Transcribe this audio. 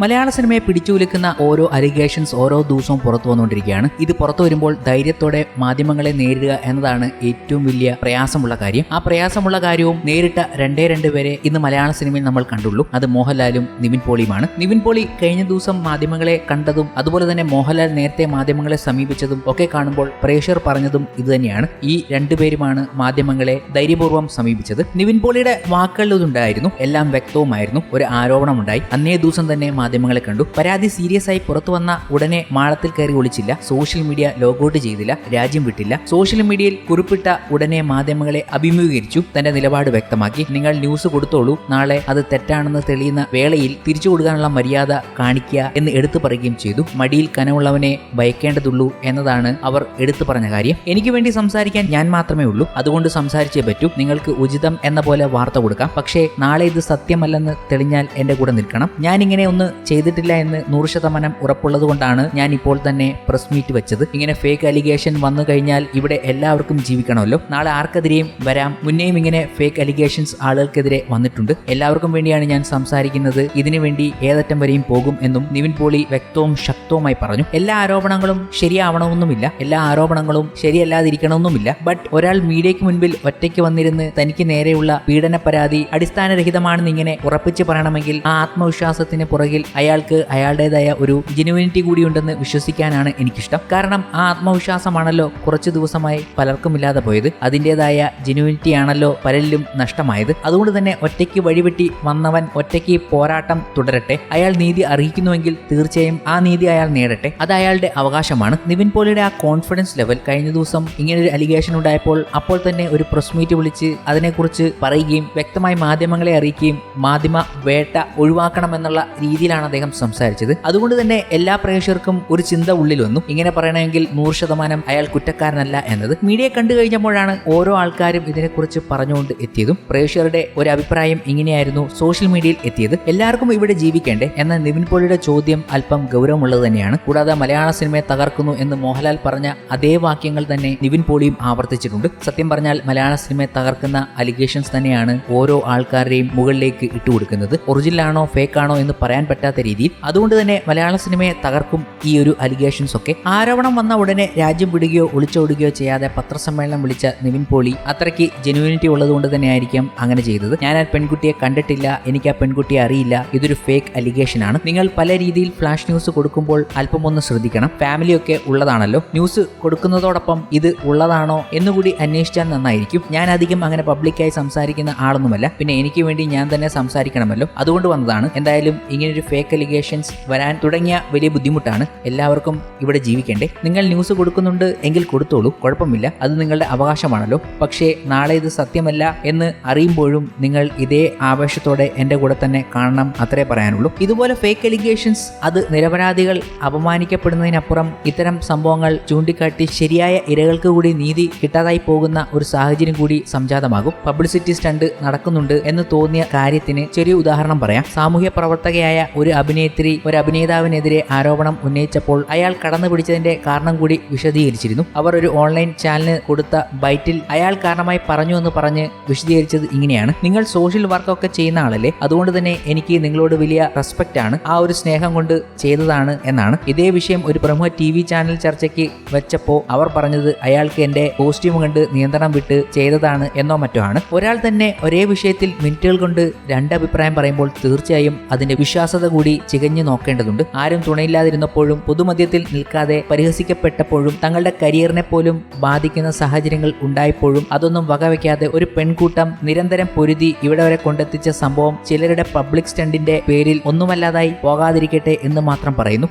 മലയാള സിനിമയെ പിടിച്ചുകുലുക്കുന്ന ഓരോ അലിഗേഷൻസ് ഓരോ ദിവസവും പുറത്തു വന്നുകൊണ്ടിരിക്കുകയാണ്. ഇത് പുറത്തു വരുമ്പോൾ ധൈര്യത്തോടെ മാധ്യമങ്ങളെ നേരിടുക എന്നതാണ് ഏറ്റവും വലിയ പ്രയാസമുള്ള കാര്യം. ആ പ്രയാസമുള്ള കാര്യവും നേരിട്ട രണ്ടേ രണ്ട് പേരെ ഇന്ന് മലയാള സിനിമയിൽ നമ്മൾ കണ്ടുള്ളൂ. അത് മോഹൻലാലും നിവിൻ പോളിയുമാണ്. നിവിൻ പോളി കഴിഞ്ഞ ദിവസം മാധ്യമങ്ങളെ കണ്ടതും അതുപോലെ തന്നെ മോഹൻലാൽ നേരത്തെ മാധ്യമങ്ങളെ സമീപിച്ചതും ഒക്കെ കാണുമ്പോൾ പ്രേക്ഷകർ പറഞ്ഞതും ഇതുതന്നെയാണ് ഈ രണ്ടുപേരുമാണ് മാധ്യമങ്ങളെ ധൈര്യപൂർവം സമീപിച്ചത്. നിവിൻ പോളിയുടെ വാക്കുകളിൽ ഇതുണ്ടായിരുന്നു. എല്ലാം വ്യക്തവുമായിരുന്നു. ഒരു ആരോപണമുണ്ടായി. അന്നേ ദിവസം തന്നെ മാധ്യമങ്ങളെ കണ്ടു. പരാതി സീരിയസ് ആയി പുറത്തു വന്ന ഉടനെ മാളത്തിൽ കയറി ഒളിച്ചില്ല. സോഷ്യൽ മീഡിയ ലോഗൌട്ട് ചെയ്തില്ല. രാജ്യം വിട്ടില്ല. സോഷ്യൽ മീഡിയയിൽ കുറിപ്പിട്ട ഉടനെ മാധ്യമങ്ങളെ അഭിമുഖീകരിച്ചു. തന്റെ നിലപാട് വ്യക്തമാക്കി. നിങ്ങൾ ന്യൂസ് കൊടുത്തോളൂ. നാളെ അത് തെറ്റാണെന്ന് തെളിയുന്ന വേളയിൽ തിരിച്ചു കൊടുക്കാനുള്ള മര്യാദ കാണിക്കുക എന്ന് എടുത്തു പറയുകയും ചെയ്തു. മടിയിൽ കനമുള്ളവനെ ഭയക്കേണ്ടതുള്ളൂ എന്നതാണ് അവർ എടുത്തു പറഞ്ഞ കാര്യം. എനിക്ക് വേണ്ടി സംസാരിക്കാൻ ഞാൻ മാത്രമേ ഉള്ളൂ. അതുകൊണ്ട് സംസാരിച്ചേ പറ്റൂ. നിങ്ങൾക്ക് ഉചിതം എന്ന പോലെ വാർത്ത കൊടുക്കാം. പക്ഷേ നാളെ ഇത് സത്യമല്ലെന്ന് തെളിഞ്ഞാൽ എന്റെ കൂടെ നിൽക്കണം. ഞാനിങ്ങനെ ഒന്ന് ചെയ്തിട്ടില്ല എന്ന് നൂറ് ശതമാനം ഉറപ്പുള്ളത് കൊണ്ടാണ് ഞാൻ ഇപ്പോൾ തന്നെ പ്രസ് മീറ്റ് വെച്ചത്. ഇങ്ങനെ ഫേക്ക് അലിഗേഷൻ വന്നു കഴിഞ്ഞാൽ ഇവിടെ എല്ലാവർക്കും ജീവിക്കണമല്ലോ. നാളെ ആർക്കെതിരെയും വരാം. മുന്നേയും ഇങ്ങനെ ഫേക്ക് അലിഗേഷൻസ് ആളുകൾക്കെതിരെ വന്നിട്ടുണ്ട്. എല്ലാവർക്കും വേണ്ടിയാണ് ഞാൻ സംസാരിക്കുന്നത്. ഇതിനു വേണ്ടി ഏതറ്റം വരെയും പോകും എന്നും നിവിൻ പോളി വ്യക്തവും ശക്തവുമായി പറഞ്ഞു. എല്ലാ ആരോപണങ്ങളും ശരിയാവണമെന്നുമില്ല. എല്ലാ ആരോപണങ്ങളും ശരിയല്ലാതിരിക്കണമെന്നുമില്ല. ബട്ട് ഒരാൾ മീഡിയയ്ക്ക് മുൻപിൽ ഒറ്റയ്ക്ക് വന്നിരുന്ന് തനിക്ക് നേരെയുള്ള പീഡന പരാതി അടിസ്ഥാനരഹിതമാണെന്ന് ഇങ്ങനെ ഉറപ്പിച്ച് പറയണമെങ്കിൽ ആ ആത്മവിശ്വാസത്തിന് പുറകിൽ അയാൾക്ക് അയാളുടേതായ ഒരു ജെനുവിനിറ്റി കൂടി ഉണ്ടെന്ന് വിശ്വസിക്കാനാണ് എനിക്കിഷ്ടം. കാരണം ആ ആത്മവിശ്വാസമാണല്ലോ കുറച്ച് ദിവസമായി പലർക്കും ഇല്ലാതെ പോയത്. അതിന്റെതായ ജെനുവിനിറ്റി ആണല്ലോ പലരിലും നഷ്ടമായത്. അതുകൊണ്ട് തന്നെ ഒറ്റയ്ക്ക് വഴിവെട്ടി വന്നവൻ ഒറ്റയ്ക്ക് പോരാട്ടം തുടരട്ടെ. അയാൾ നീതി അറിയിക്കുന്നുവെങ്കിൽ തീർച്ചയായും ആ നീതി അയാൾ നേടട്ടെ. അത് അയാളുടെ അവകാശമാണ്. നിവിൻ പോളിയുടെ ആ കോൺഫിഡൻസ് ലെവൽ കഴിഞ്ഞ ദിവസം ഇങ്ങനെ ഒരു അലിഗേഷൻ ഉണ്ടായപ്പോൾ അപ്പോൾ തന്നെ ഒരു പ്രസ് മീറ്റ് വിളിച്ച് അതിനെക്കുറിച്ച് പറയുകയും വ്യക്തമായി മാധ്യമങ്ങളെ അറിയിക്കുകയും മാധ്യമ വേട്ട ഒഴിവാക്കണമെന്നുള്ള രീതിയിലാണ് അദ്ദേഹം സംസാരിച്ചത്. അതുകൊണ്ട് തന്നെ എല്ലാ പ്രേക്ഷകർക്കും ഒരു ചിന്ത ഉള്ളിൽ വന്നു. ഇങ്ങനെ പറയണമെങ്കിൽ നൂറ് ശതമാനം അയാൾ കുറ്റക്കാരനല്ല എന്നത്. മീഡിയ കണ്ടു കഴിഞ്ഞപ്പോഴാണ് ഓരോ ആൾക്കാരും ഇതിനെക്കുറിച്ച് പറഞ്ഞുകൊണ്ട് എത്തിയതും. പ്രേക്ഷകരുടെ ഒരു അഭിപ്രായം ഇങ്ങനെയായിരുന്നു സോഷ്യൽ മീഡിയയിൽ എത്തിയത്. എല്ലാവർക്കും ഇവിടെ ജീവിക്കേണ്ടേ? എന്ന നിവിൻ പോളിയുടെ ചോദ്യം അല്പം ഗൗരവമുള്ളത് തന്നെയാണ്. കൂടാതെ മലയാള സിനിമയെ തകർക്കുന്നു എന്ന് മോഹൻലാൽ പറഞ്ഞ അതേ വാക്യങ്ങൾ തന്നെ നിവിൻ പോളിയും ആവർത്തിച്ചിട്ടുണ്ട്. സത്യം പറഞ്ഞാൽ മലയാള സിനിമയെ തകർക്കുന്ന അലിഗേഷൻസ് തന്നെയാണ് ഓരോ ആൾക്കാരുടെയും മുകളിലേക്ക് ഇട്ടുകൊടുക്കുന്നത്. ഒറിജിനൽ ആണോ ഫേക്ക് ആണോ എന്ന് പറയാൻ പറ്റാത്ത രീതിയിൽ. അതുകൊണ്ട് തന്നെ മലയാള സിനിമയെ തകർക്കും ഈ ഒരു അലിഗേഷൻസ് ഒക്കെ. ആരോപണം വന്ന ഉടനെ രാജ്യം വിടുകയോ ഒളിച്ചോടുകയോ ചെയ്യാതെ പത്രസമ്മേളനം വിളിച്ച നിവിൻ പോളി അത്രയ്ക്ക് ജെനുവിനിറ്റി ഉള്ളതുകൊണ്ട് തന്നെയായിരിക്കാം അങ്ങനെ ചെയ്തത്. ഞാൻ ആ പെൺകുട്ടിയെ കണ്ടിട്ടില്ല എനിക്ക് ആ പെൺകുട്ടിയെ അറിയില്ല. ഇതൊരു ഫേക്ക് അലിഗേഷൻ ആണ്. നിങ്ങൾ പല രീതിയിൽ ഫ്ലാഷ് ന്യൂസ് കൊടുക്കുമ്പോൾ അല്പം ഒന്ന് ശ്രദ്ധിക്കണം ഫാമിലിയൊക്കെ ഉള്ളതാണല്ലോ. ന്യൂസ് കൊടുക്കുന്നതോടൊപ്പം ഇത് ഉള്ളതാണോ എന്നുകൂടി അന്വേഷിച്ചാൽ നന്നായിരിക്കും. ഞാൻ അധികം അങ്ങനെ പബ്ലിക്കായി സംസാരിക്കുന്ന ആളൊന്നുമല്ല. പിന്നെ എനിക്ക് വേണ്ടി ഞാൻ തന്നെ സംസാരിക്കണമല്ലോ. അതുകൊണ്ട് വന്നതാണ്. എന്തായാലും ഇങ്ങനൊരു ഫേക്ക് അലിഗേഷൻസ് വരാൻ തുടങ്ങിയ വലിയ ബുദ്ധിമുട്ടാണ് എല്ലാവർക്കും ഇവിടെ ജീവിക്കേണ്ടേ. നിങ്ങൾ ന്യൂസ് കൊടുക്കുന്നുണ്ട് എങ്കിൽ കൊടുത്തോളൂ കുഴപ്പമില്ല. അത് നിങ്ങളുടെ അവകാശമാണല്ലോ. പക്ഷേ നാളെ ഇത് സത്യമല്ല എന്ന് അറിയുമ്പോഴും നിങ്ങൾ ഇതേ ആവേശത്തോടെ എന്റെ കൂടെ തന്നെ കാണണം അത്രേ പറയാനുള്ളൂ. ഇതുപോലെ ഫേക്ക് അലിഗേഷൻസ് അത് നിരപരാധികൾ അപമാനിക്കപ്പെടുന്നതിനപ്പുറം ഇത്തരം സംഭവങ്ങൾ ചൂണ്ടിക്കാട്ടി ശരിയായ ഇരകൾക്ക് കൂടി നീതി കിട്ടാതായി പോകുന്ന ഒരു സാഹചര്യം കൂടി സംജാതമാകും. പബ്ലിസിറ്റി സ്റ്റണ്ട് നടക്കുന്നുണ്ട് എന്ന് തോന്നിയ കാര്യത്തിന് ചെറിയ ഉദാഹരണം പറയാം. സാമൂഹ്യ പ്രവർത്തകയായ ഒരു അഭിനേത്രി ഒരു അഭിനേതാവിനെതിരെ ആരോപണം ഉന്നയിച്ചപ്പോൾ അയാൾ കടന്നു പിടിച്ചതിന്റെ കാരണം കൂടി വിശദീകരിച്ചിരുന്നു. അവർ ഒരു ഓൺലൈൻ ചാനലിന് കൊടുത്ത ബൈറ്റിൽ അയാൾ കാരണമായി പറഞ്ഞു എന്ന് പറഞ്ഞ് വിശദീകരിച്ചത് ഇങ്ങനെയാണ്. നിങ്ങൾ സോഷ്യൽ വർക്കൊക്കെ ചെയ്യുന്ന ആളല്ലേ? അതുകൊണ്ട് തന്നെ എനിക്ക് നിങ്ങളോട് വലിയ റെസ്പെക്റ്റ് ആണ്. ആ ഒരു സ്നേഹം കൊണ്ട് ചെയ്തതാണ് എന്നാണ്. ഇതേ വിഷയം ഒരു പ്രമുഖ ടി വി ചാനൽ ചർച്ചയ്ക്ക് വെച്ചപ്പോൾ അവർ പറഞ്ഞത് അയാൾക്ക് എന്റെ കോസ്റ്റ്യൂം കണ്ട് നിയന്ത്രണം വിട്ട് ചെയ്തതാണ് എന്നോ മറ്റോ ആണ്. ഒരാൾ തന്നെ ഒരേ വിഷയത്തിൽ മിനിറ്റുകൾ കൊണ്ട് രണ്ട് അഭിപ്രായം പറയുമ്പോൾ തീർച്ചയായും അതിന്റെ വിശ്വാസത കൂടി ചികഞ്ഞു നോക്കേണ്ടതുണ്ട്. ആരും തുണയില്ലാതിരുന്നപ്പോഴും പൊതുമധ്യത്തിൽ നിൽക്കാതെ പരിഹസിക്കപ്പെട്ടപ്പോഴും തങ്ങളുടെ കരിയറിനെ പോലും ബാധിക്കുന്ന സാഹചര്യങ്ങൾ ഉണ്ടായപ്പോഴും അതൊന്നും വകവയ്ക്കാതെ ഒരു പെൺകൂട്ടം നിരന്തരം പൊരുതി ഇവിടെ വരെ കൊണ്ടെത്തിച്ച സംഭവം ചിലരുടെ പബ്ലിക് സ്റ്റണ്ടിന്റെ പേരിൽ ഒന്നുമല്ലാതായി പോകാതിരിക്കട്ടെ എന്ന് മാത്രം പറയുന്നു.